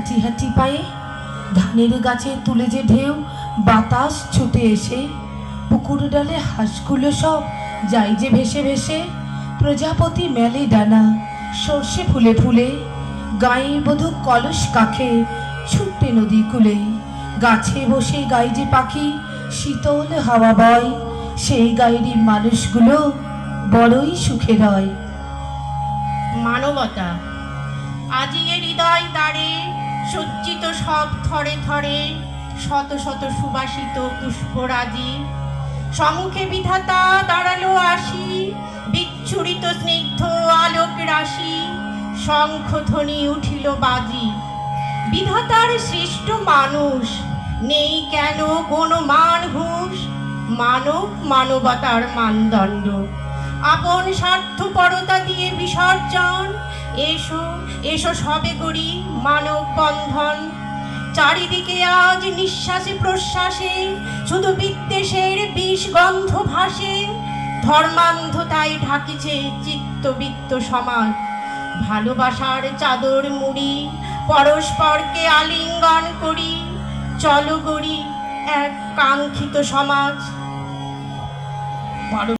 হাঁটি হাঁটি পায়ে, ধানের গাছে তুলে যে ঢেউ, বাতাস ছুটে এসে, পুকুর ডালে হাঁসগুলো সব যাই যে ভেসে ভেসে, প্রজাপতি মেলে ডানা, সর্ষে ফুলে ফুলে, গায়ে বধু কলস কাখে, ছুটে নদী কূলে, গাছে বসে গাই যে পাখি, শীতল হাওয়া বয়, সেই গায়েরই মানুষগুলো বড়ই সুখে রয়। মানবতা, আজি এ হৃদয় দ্বারে সজ্জিত সব থরে থরে, শত শত সুবাসিত পুষ্পরাজি। সমুখে বিধাতা দাঁড়াল আসি, বিচ্ছুরিত স্নিগ্ধ আলোক রাশি, শঙ্খধ্বনি উঠিল বাজি। বিধাতার সৃষ্ট মানুষ, নেই কেন কোনো মান মানব মানবতার মানদণ্ড। আপন স্বার্থপরতা দিয়ে বিসর্জন। এসো এসো সবে করি মানব বন্ধন। চারিদিকে আজ নিঃশ্বাসে প্রশ্বাসে, শুধু বিদ্বেষের বিষ গন্ধ ভাসে। ধর্মান্ধতায় ঢাকিছে চিত্তবিত্ত সমাজ। ভালোবাসার চাদর মুড়ি, পরস্পরকে আলিঙ্গন করি। চলো গড়ি এক কাঙ্ক্ষিত সমাজ।